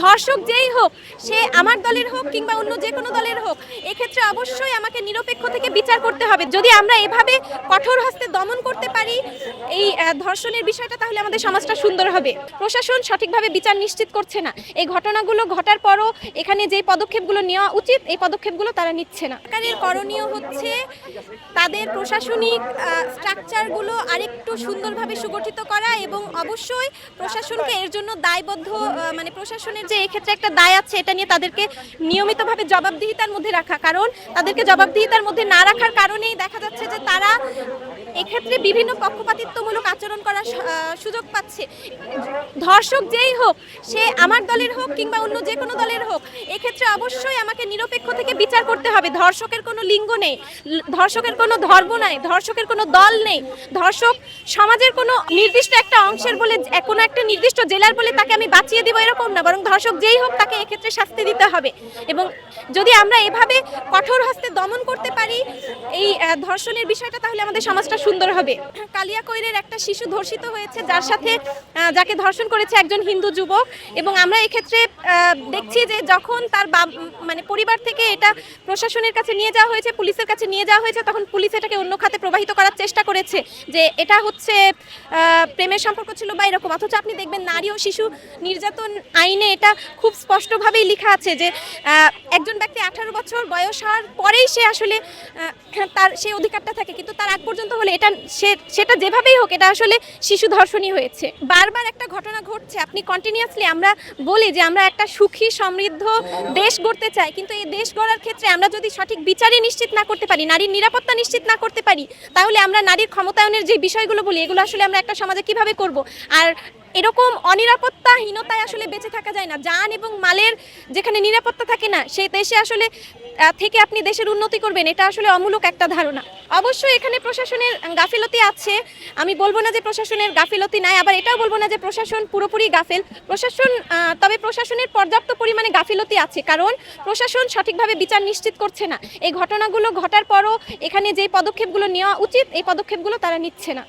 ধর্ষক যেই হোক, সে আমার দলের হোক কিংবা অন্য যে কোনো দলের হোক, এক্ষেত্রে অবশ্যই আমাকে নিরপেক্ষ থেকে বিচার করতে হবে। যদি আমরা এভাবে কঠোর হস্তে দমন করতে পারি এই ধর্ষণের বিষয়টা, তাহলে আমাদের সমাজটা সুন্দর হবে। প্রশাসন সঠিকভাবে বিচার নিশ্চিত করছে না। এই ঘটনাগুলো ঘটার পরও এখানে যে পদক্ষেপগুলো নেওয়া উচিত, এই পদক্ষেপগুলো তারা নিচ্ছে না। সরকারের করণীয় হচ্ছে তাদের প্রশাসনিক স্ট্রাকচারগুলো আরেকটু সুন্দরভাবে সুগঠিত করা এবং অবশ্যই প্রশাসনকে এর জন্য দায়বদ্ধ মানে প্রশাসনের যে এক্ষেত্রে একটা দায় আছে, এটা নিয়ে তাদেরকে নিয়মিতভাবে জবাবদিহিতার মধ্যে রাখা। কারণ তাদেরকে জবাবদিহিতার মধ্যে না রাখার কারণেই দেখা যাচ্ছে যে তারা এক্ষেত্রে বিভিন্ন পক্ষপাতিত্বমূলক আচরণ করার সুযোগ পাচ্ছে। ধর্ষক যেই হোক, সে আমার দলের হোক কিংবা অন্য যে কোনো দলের হোক, এক্ষেত্রে অবশ্যই আমাকে নিরপেক্ষ থেকে বিচার করতে হবে। ধর্ষকের কোনো লিঙ্গ নেই ধর্ষকের কোনো ধর্ম নাই, ধর্ষকের কোনো দল নেই। ধর্ষক সমাজের কোনো নির্দিষ্ট একটা অংশের বলে কোনো একটা নির্দিষ্ট জেলার বলে তাকে আমি বাঁচিয়ে দিব এরকম না, বরং ধর্ষক যেই হোক তাকে এক্ষেত্রে শাস্তি দিতে হবে। এবং যদি আমরা এভাবে কঠোর হস্তে দমন করতে পারি এই ধর্ষণের বিষয়টা তাহলে আমাদের সমাজটা সুন্দর হবে। কালিয়া কৈরের একটা শিশু ধর্ষিত হয়েছে, যার সাথে যাকে ধর্ষণ করেছে একজন হিন্দু যুবক। এবং আমরা এক্ষেত্রে দেখছি যে যখন তার মানে পরিবার থেকে এটা প্রশাসনের কাছে নিয়ে যাওয়া হয়েছে, পুলিশের কাছে নিয়ে যাওয়া হয়েছে, তখন পুলিশ এটাকে অন্য খাতে প্রবাহিত করার চেষ্টা করেছে যে এটা হচ্ছে প্রেমের সম্পর্ক ছিল বা এরকম। অথচ আপনি দেখবেন নারী ও শিশু নির্যাতন আইনে এটা খুব স্পষ্টভাবেই লেখা আছে যে একজন ব্যক্তি আঠারো বছর বয়স হওয়ার পরেই সে আসলে তার সেই অধিকারটা থাকে। কিন্তু তার আগ পর্যন্ত হলে এটা, সে, সেটা যেভাবেই হোক, এটা আসলে শিশু ধর্ষণই হয়েছে। বারবার একটা ঘটনা ঘটছে। আপনি কন্টিনিউয়াসলি আমরা বলি যে আমরা একটা সুখী, সমৃদ্ধ দেশ গড়তে চাই। কিন্তু এই দেশ গড়ার ক্ষেত্রে আমরা যদি সঠিক বিচারই নিশ্চিত না করতে পারি, নারীর নিরাপত্তা নিশ্চিত না করতে পারি, তাহলে আমরা নারীর ক্ষমতায়নের যে বিষয়গুলো বলি, এগুলো আসলে আমরা একটা সমাজে কীভাবে করব? আর এরকম অনিরাপত্তাহীনতায় আসলে বেঁচে থাকা যায় না। যান এবং মালের যেখানে নিরাপত্তা থাকে না সেই দেশে আসলে থেকে আপনি দেশের উন্নতি করবেন, এটা আসলে অমূলক একটা ধারণা। অবশ্যই এখানে প্রশাসনের গাফিলতি আছে। আমি বলব না যে প্রশাসনের গাফিলতি নাই, আবার এটাও বলব না যে প্রশাসন পুরোপুরি গাফেল। প্রশাসন তবে প্রশাসনের পর্যাপ্ত পরিমাণে গাফিলতি আছে, কারণ প্রশাসন সঠিকভাবে বিচার নিশ্চিত করছে না। এই ঘটনাগুলো ঘটার পরও এখানে যে পদক্ষেপগুলো নেওয়া উচিত, এই পদক্ষেপগুলো তারা নিচ্ছে না।